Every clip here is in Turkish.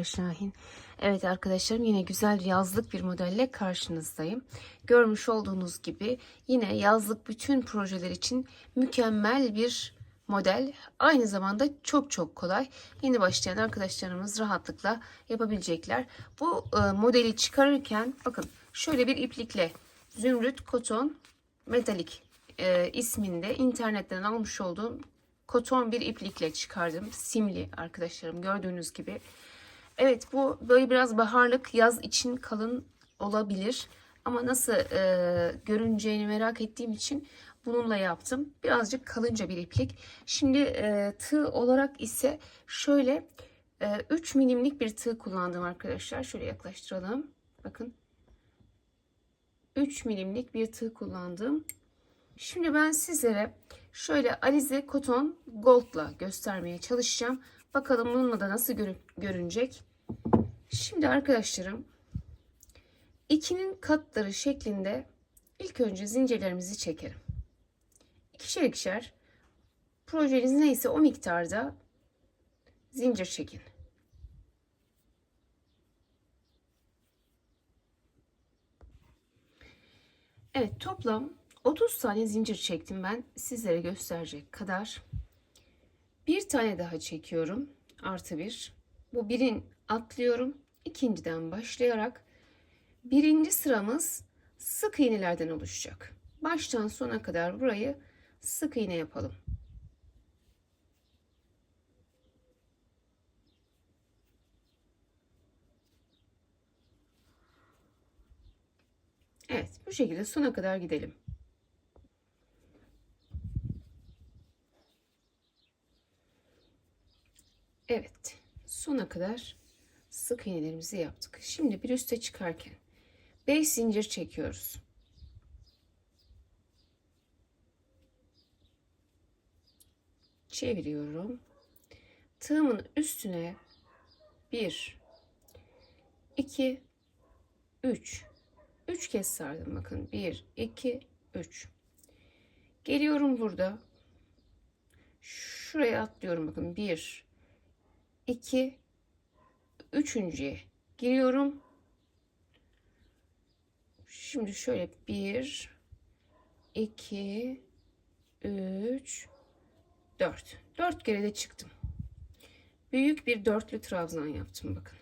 Emine Karaşahin. Evet arkadaşlarım yine güzel yazlık bir modelle karşınızdayım. Görmüş olduğunuz gibi yine yazlık bütün projeler için mükemmel bir model. Aynı zamanda çok çok kolay. Yeni başlayan arkadaşlarımız rahatlıkla yapabilecekler. Bu e, modeli çıkarırken bakın şöyle bir iplikle zümrüt koton metalik e, isminde internetten almış olduğum koton bir iplikle çıkardım. Simli arkadaşlarım gördüğünüz gibi. Evet bu böyle biraz baharlık yaz için kalın olabilir. Ama nasıl e, görüneceğini merak ettiğim için bununla yaptım. Birazcık kalınca bir iplik. Şimdi e, tığ olarak ise şöyle e, 3 milimlik bir tığ kullandım arkadaşlar. Şöyle yaklaştıralım. Bakın 3 milimlik bir tığ kullandım. Şimdi ben sizlere şöyle Alize Koton Gold'la göstermeye çalışacağım. Bakalım bununla da nasıl görü görünecek. Şimdi arkadaşlarım ikinin katları şeklinde ilk önce zincirlerimizi çekelim. İkişer ikişer projeniz neyse o miktarda zincir çekin. Evet toplam 30 tane zincir çektim ben sizlere gösterecek kadar. Bir tane daha çekiyorum. Artı bir. Bu birin atlıyorum. İkinciden başlayarak birinci sıramız sık iğnelerden oluşacak. Baştan sona kadar burayı sık iğne yapalım. Evet bu şekilde sona kadar gidelim. Evet sona kadar sık iğnelerimizi yaptık. Şimdi bir üste çıkarken 5 zincir çekiyoruz. Çeviriyorum. Tığımın üstüne 1 2 3 3 kez sardım bakın 1 2 3 geliyorum burada şuraya atlıyorum bakın 1 2 üçüncüye giriyorum. Şimdi şöyle 1 2 3 4 4 kere de çıktım. Büyük bir dörtlü trabzan yaptım bakın.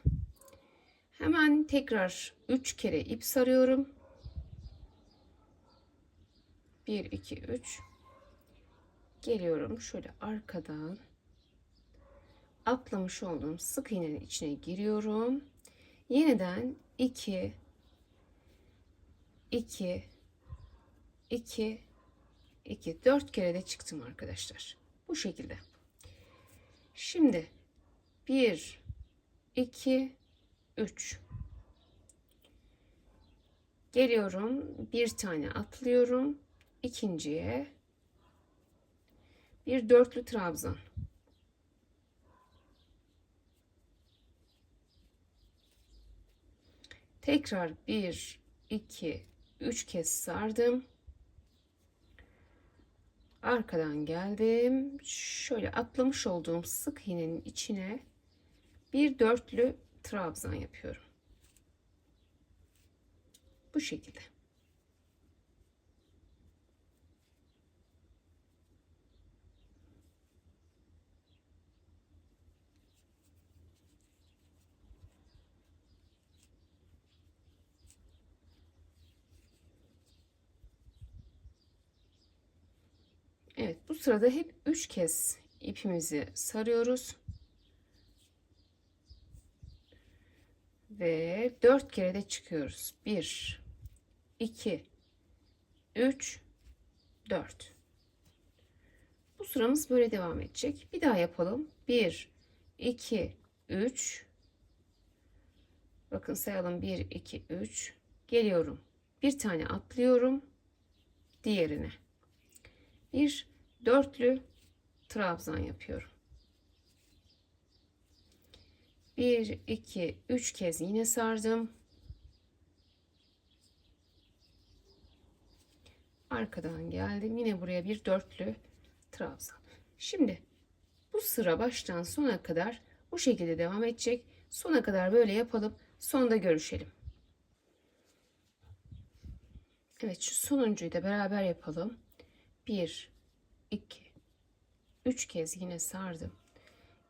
Hemen tekrar 3 kere ip sarıyorum. 1 2 3 geliyorum şöyle arkadan atlamış olduğum sık iğnenin içine giriyorum. Yeniden 2 2 2 2 4 kere de çıktım arkadaşlar. Bu şekilde. Şimdi 1 2 3 geliyorum bir tane atlıyorum ikinciye bir dörtlü trabzan tekrar bir iki üç kez sardım arkadan geldim şöyle atlamış olduğum sık iğnenin içine bir dörtlü trabzan yapıyorum. Bu şekilde. Evet bu sırada hep üç kez ipimizi sarıyoruz. ve 4 kere de çıkıyoruz. 1 2 3 4 Bu sıramız böyle devam edecek. Bir daha yapalım. 1 2 3 Bakın sayalım 1 2 3 geliyorum. Bir tane atlıyorum diğerine. Bir dörtlü trabzan yapıyorum. 1 2 3 kez yine sardım. Arkadan geldim. Yine buraya bir dörtlü trabzan. Şimdi Bu sıra baştan sona kadar bu şekilde devam edecek. Sona kadar böyle yapalım. Sonda görüşelim. Evet şu sonuncuyu da beraber yapalım. 1 2 3 kez yine sardım.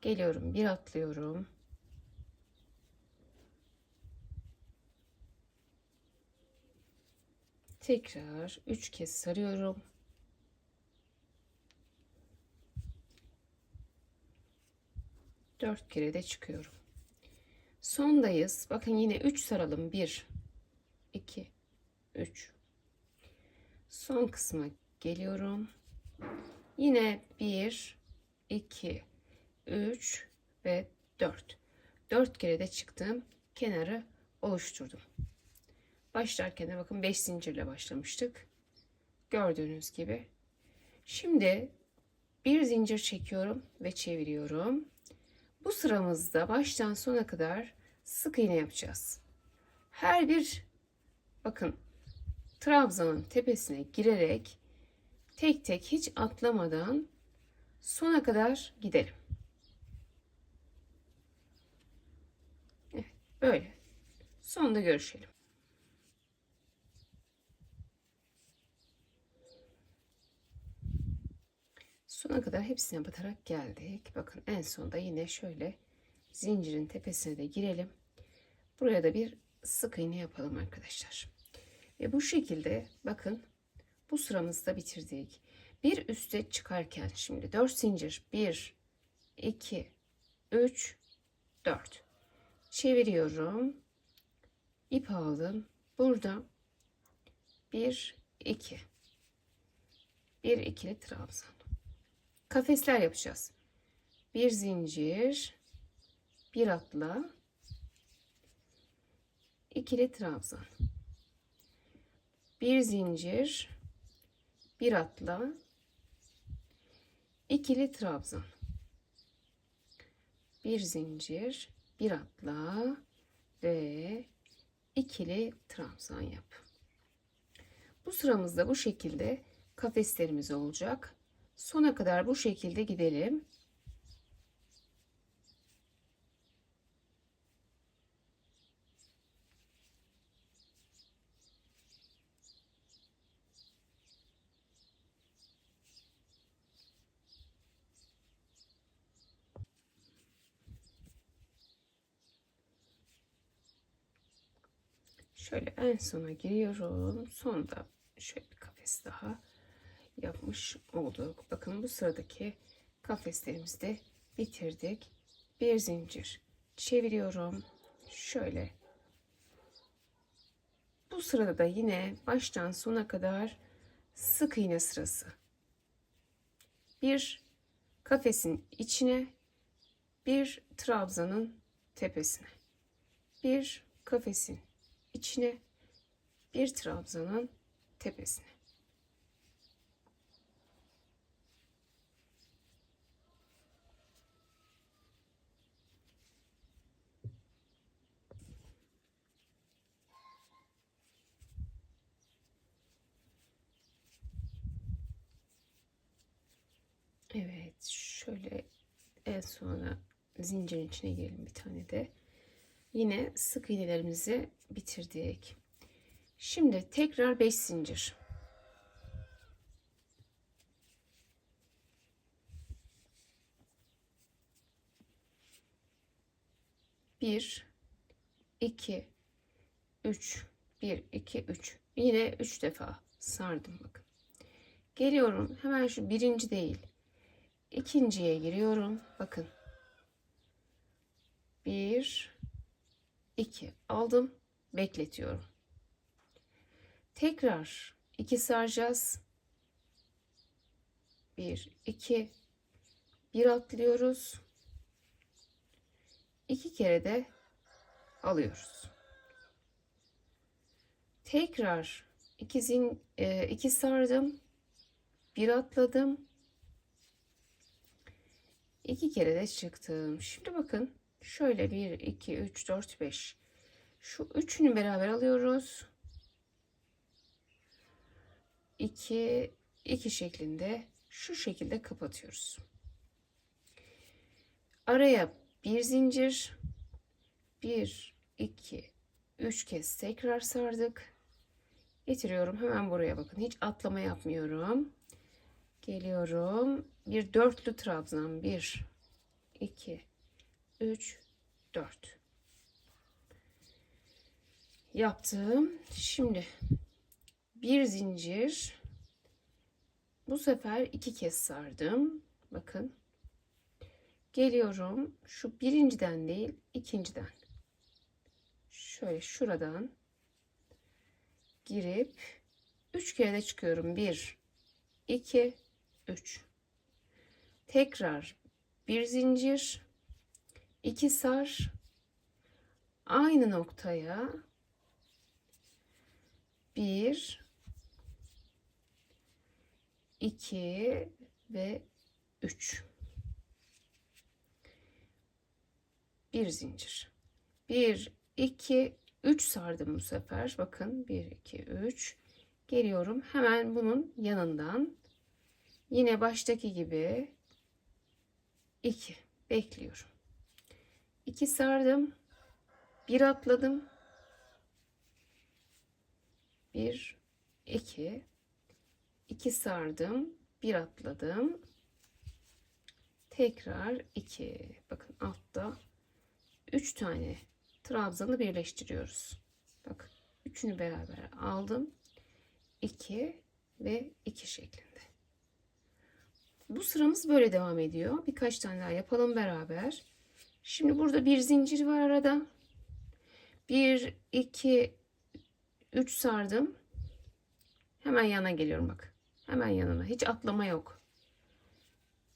Geliyorum, bir atlıyorum. Tekrar 3 kez sarıyorum. Dört kere de çıkıyorum. Sondayız. Bakın yine 3 saralım. 1 2 3 Son kısma geliyorum. Yine 1 2 3 ve 4. 4 kere de çıktım. Kenarı oluşturdum. Başlarken de bakın 5 zincirle başlamıştık. Gördüğünüz gibi. Şimdi bir zincir çekiyorum ve çeviriyorum. Bu sıramızda baştan sona kadar sık iğne yapacağız. Her bir bakın trabzanın tepesine girerek tek tek hiç atlamadan sona kadar gidelim. Evet, böyle. Sonda görüşelim. Sona kadar hepsine batarak geldik. Bakın en sonda yine şöyle zincirin tepesine de girelim. Buraya da bir sık iğne yapalım arkadaşlar. Ve bu şekilde bakın bu sıramızı da bitirdik. Bir üste çıkarken şimdi 4 zincir 1 2 3 4 çeviriyorum. ip aldım. Burada 1 2 bir ikili trabzan. Kafesler yapacağız. Bir zincir, bir atla, ikili trabzan. Bir zincir, bir atla, ikili trabzan. Bir zincir, bir atla ve ikili trabzan yap. Bu sıramızda bu şekilde kafeslerimiz olacak. Sona kadar bu şekilde gidelim. Şöyle en sona giriyorum. Sonda şöyle bir kafes daha yapmış olduk. Bakın bu sıradaki kafeslerimizi de bitirdik. Bir zincir çeviriyorum. Şöyle. Bu sırada da yine baştan sona kadar sık iğne sırası. Bir kafesin içine, bir trabzanın tepesine. Bir kafesin içine, bir trabzanın tepesine. Evet şöyle en sona zincirin içine girelim bir tane de. Yine sık iğnelerimizi bitirdik. Şimdi tekrar 5 zincir. Bir, iki, üç, bir, iki, üç. Yine üç defa sardım bakın. Geliyorum hemen şu birinci değil ikinciye giriyorum. Bakın. Bir, iki aldım. Bekletiyorum. Tekrar iki saracağız. Bir, iki, bir atlıyoruz. İki kere de alıyoruz. Tekrar iki, zin, e, iki sardım. Bir atladım iki kere de çıktım. Şimdi bakın şöyle 1, 2, 3, 4, 5. Şu üçünü beraber alıyoruz. 2, 2 şeklinde şu şekilde kapatıyoruz. Araya bir zincir, bir, iki, üç kez tekrar sardık. Getiriyorum hemen buraya bakın. Hiç atlama yapmıyorum. Geliyorum. Bir dörtlü trabzan. Bir, iki, üç, dört. Yaptım. Şimdi bir zincir. Bu sefer iki kez sardım. Bakın. Geliyorum. Şu birinciden değil, ikinciden. Şöyle şuradan girip üç kere de çıkıyorum. Bir, iki, üç. Tekrar bir zincir, iki sar, aynı noktaya bir, iki ve üç. Bir zincir. Bir, iki, üç sardım bu sefer. Bakın bir, iki, üç. Geliyorum. Hemen bunun yanından yine baştaki gibi iki bekliyorum. İki sardım. Bir atladım. Bir, iki, iki sardım. Bir atladım. Tekrar iki. Bakın altta üç tane trabzanı birleştiriyoruz. Bakın üçünü beraber aldım. 2 ve 2 şeklinde. Bu sıramız böyle devam ediyor. Birkaç tane daha yapalım beraber. Şimdi burada bir zincir var arada. 1 2 3 sardım. Hemen yana geliyorum bak. Hemen yanına. Hiç atlama yok.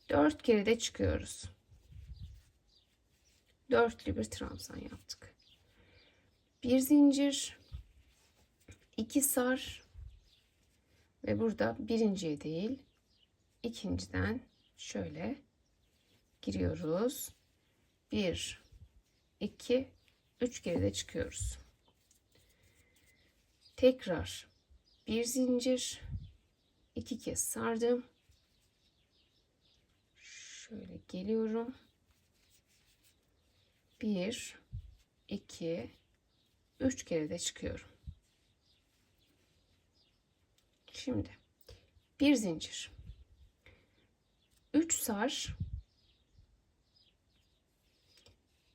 4 kere de çıkıyoruz. Dörtlü bir trabzan yaptık. Bir zincir, iki sar ve burada birinciye değil ikinciden şöyle giriyoruz. Bir, iki, üç kere de çıkıyoruz. Tekrar bir zincir, iki kez sardım. Şöyle geliyorum. Bir, iki, üç kere de çıkıyorum. Şimdi bir zincir. Üç sar.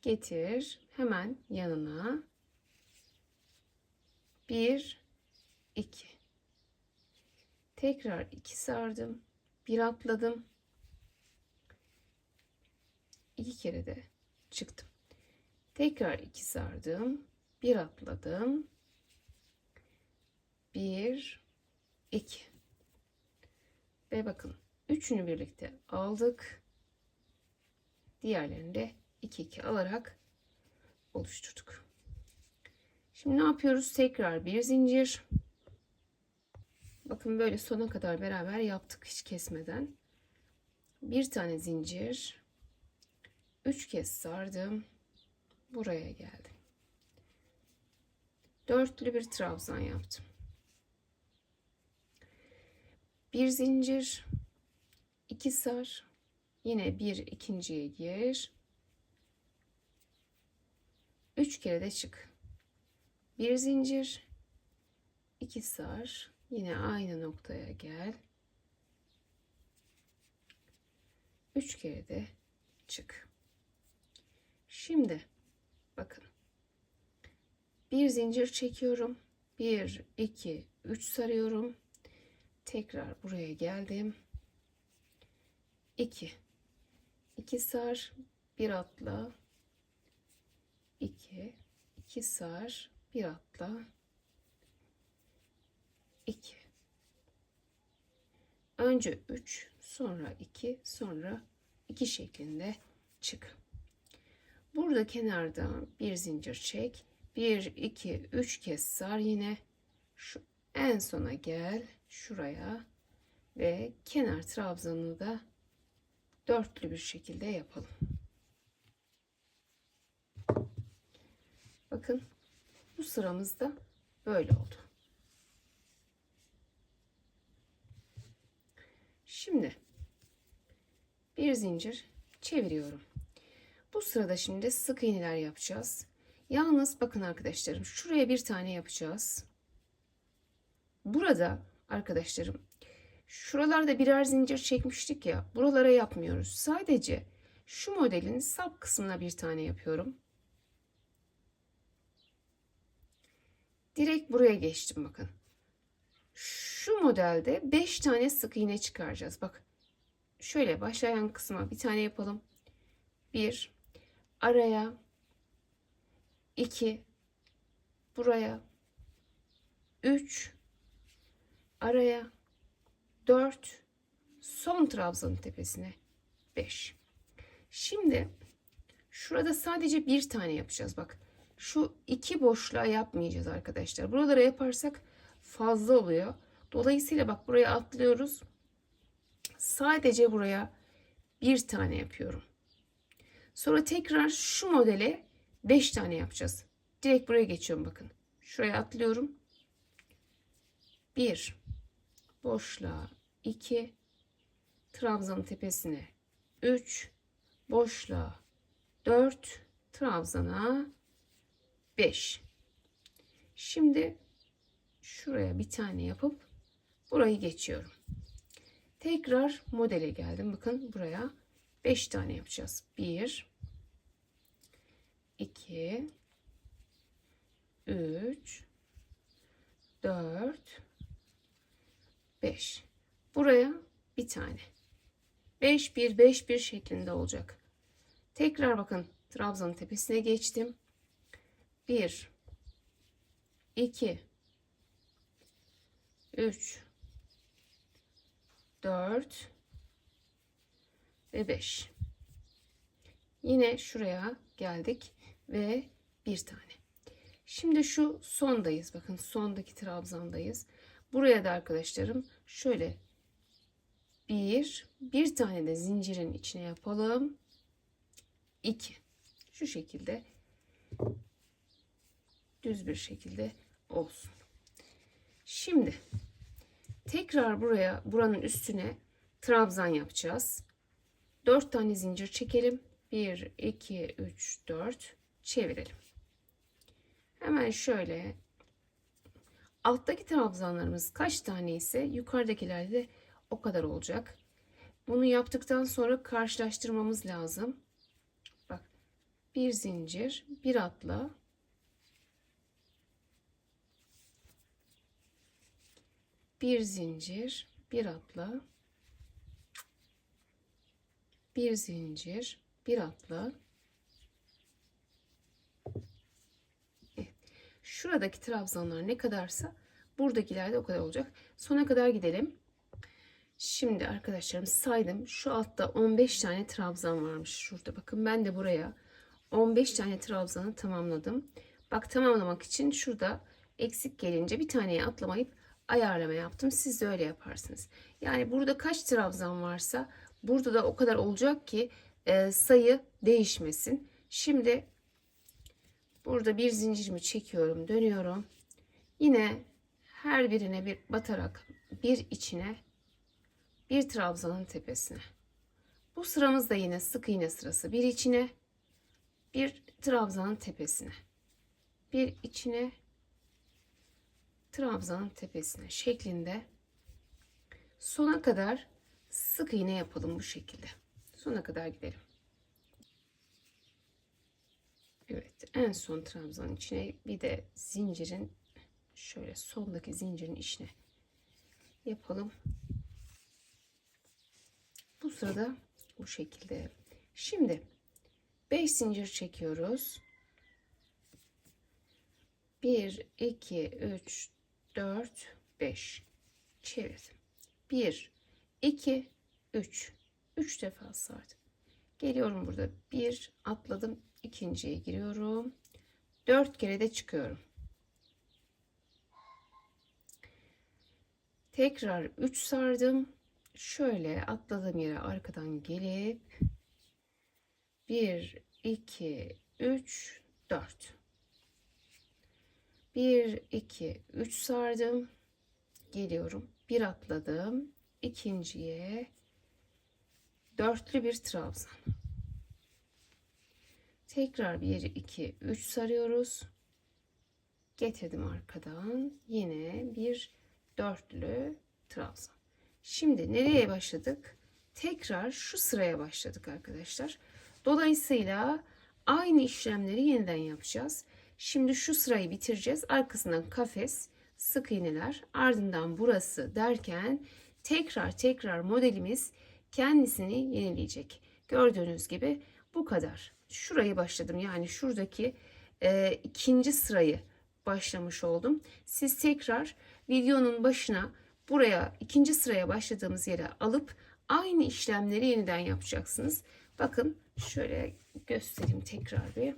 Getir. Hemen yanına. Bir, iki. Tekrar iki sardım. Bir atladım. İki kere de çıktım. Tekrar iki sardım. Bir atladım. Bir, iki. Ve bakın üçünü birlikte aldık. Diğerlerini de iki iki alarak oluşturduk. Şimdi ne yapıyoruz? Tekrar bir zincir. Bakın böyle sona kadar beraber yaptık hiç kesmeden. Bir tane zincir. Üç kez sardım. Buraya geldim. Dörtlü bir trabzan yaptım. Bir zincir, iki sar, yine bir ikinciye gir. Üç kere de çık. Bir zincir, iki sar, yine aynı noktaya gel. Üç kere de çık. Şimdi bakın. Bir zincir çekiyorum. Bir, iki, üç sarıyorum. Tekrar buraya geldim. 2 2 sar, bir atla. 2 2 sar, bir atla. 2 Önce 3, sonra 2, sonra 2 şeklinde çık. Burada kenardan bir zincir çek. 1 2 3 kez sar yine. Şu en sona gel şuraya ve kenar trabzanını da dörtlü bir şekilde yapalım. Bakın bu sıramızda böyle oldu. Şimdi bir zincir çeviriyorum. Bu sırada şimdi sık iğneler yapacağız. Yalnız bakın arkadaşlarım şuraya bir tane yapacağız. Burada arkadaşlarım şuralarda birer zincir çekmiştik ya buralara yapmıyoruz. Sadece şu modelin sap kısmına bir tane yapıyorum. Direkt buraya geçtim bakın. Şu modelde 5 tane sık iğne çıkaracağız. Bak şöyle başlayan kısma bir tane yapalım. 1 araya 2 buraya 3 araya 4 son trabzanın tepesine 5 şimdi şurada sadece bir tane yapacağız bak şu iki boşluğa yapmayacağız arkadaşlar. Buralara yaparsak fazla oluyor. Dolayısıyla bak buraya atlıyoruz. Sadece buraya bir tane yapıyorum. Sonra tekrar şu modele 5 tane yapacağız. Direkt buraya geçiyorum bakın. Şuraya atlıyorum. 1 boşluğa. 2 trabzanın tepesine. 3 boşluğa. 4 trabzana 5 şimdi şuraya bir tane yapıp burayı geçiyorum. Tekrar modele geldim. Bakın buraya 5 tane yapacağız. 1 2 3 4 5 buraya bir tane. 5 1 5 1 şeklinde olacak. Tekrar bakın trabzanın tepesine geçtim 1 2 3 4 ve 5 yine şuraya geldik ve bir tane. Şimdi şu sondayız. Bakın sondaki trabzandayız. Buraya da arkadaşlarım şöyle bir bir tane de zincirin içine yapalım. 2 şu şekilde düz bir şekilde olsun. Şimdi tekrar buraya buranın üstüne trabzan yapacağız. 4 tane zincir çekelim. 1 2 3 4 çevirelim. Hemen şöyle alttaki trabzanlarımız kaç tane ise yukarıdakiler de o kadar olacak. Bunu yaptıktan sonra karşılaştırmamız lazım. Bak bir zincir bir atla bir zincir bir atla. Bir zincir bir atla. Evet. şuradaki trabzanlar ne kadarsa buradakiler de o kadar olacak. Sona kadar gidelim. Şimdi arkadaşlarım saydım. Şu altta 15 tane trabzan varmış şurada. Bakın ben de buraya 15 tane trabzanı tamamladım. Bak tamamlamak için şurada eksik gelince bir taneye atlamayıp ayarlama yaptım. Siz de öyle yaparsınız. Yani burada kaç trabzan varsa burada da o kadar olacak ki e, sayı değişmesin. Şimdi burada bir zincirimi çekiyorum, dönüyorum. Yine her birine bir batarak bir içine bir trabzanın tepesine. Bu sıramız da yine sık iğne sırası. Bir içine bir trabzanın tepesine. Bir içine trabzanın tepesine şeklinde sona kadar sık iğne yapalım bu şekilde. Sona kadar gidelim. Evet en son trabzanın içine bir de zincirin şöyle sondaki zincirin içine yapalım. Bu sırada bu şekilde. Şimdi 5 zincir çekiyoruz. 1 2 3 4, 5. Çevirdim. 1, 2, 3. 3 defa sardım. Geliyorum burada. 1 atladım. ikinciye giriyorum. 4 kere de çıkıyorum. Tekrar 3 sardım. Şöyle atladığım yere arkadan gelip 1, 2, 3, 4. 1 2 3 sardım geliyorum bir atladım ikinciye dörtlü bir trabzan Tekrar 1, 2, 3 sarıyoruz. Getirdim arkadan. Yine bir dörtlü trabzan. Şimdi nereye başladık? Tekrar şu sıraya başladık arkadaşlar. Dolayısıyla aynı işlemleri yeniden yapacağız. Şimdi şu sırayı bitireceğiz. Arkasından kafes, sık iğneler, ardından burası derken tekrar tekrar modelimiz kendisini yenileyecek. Gördüğünüz gibi bu kadar. Şurayı başladım. Yani şuradaki e, ikinci sırayı başlamış oldum. Siz tekrar videonun başına buraya ikinci sıraya başladığımız yere alıp aynı işlemleri yeniden yapacaksınız. Bakın şöyle göstereyim tekrar bir.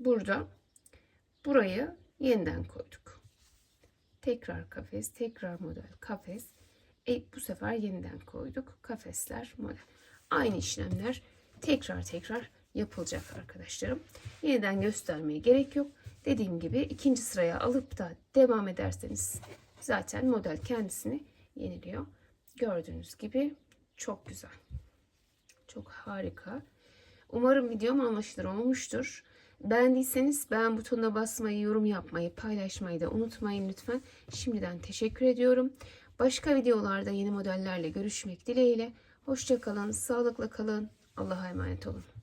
Burada burayı yeniden koyduk. Tekrar kafes, tekrar model kafes. E, bu sefer yeniden koyduk. Kafesler, model. Aynı işlemler tekrar tekrar yapılacak arkadaşlarım. Yeniden göstermeye gerek yok. Dediğim gibi ikinci sıraya alıp da devam ederseniz zaten model kendisini yeniliyor. Gördüğünüz gibi çok güzel. Çok harika. Umarım videom anlaşılır olmuştur. Beğendiyseniz beğen butonuna basmayı, yorum yapmayı, paylaşmayı da unutmayın lütfen. Şimdiden teşekkür ediyorum. Başka videolarda yeni modellerle görüşmek dileğiyle. Hoşçakalın, sağlıkla kalın. Allah'a emanet olun.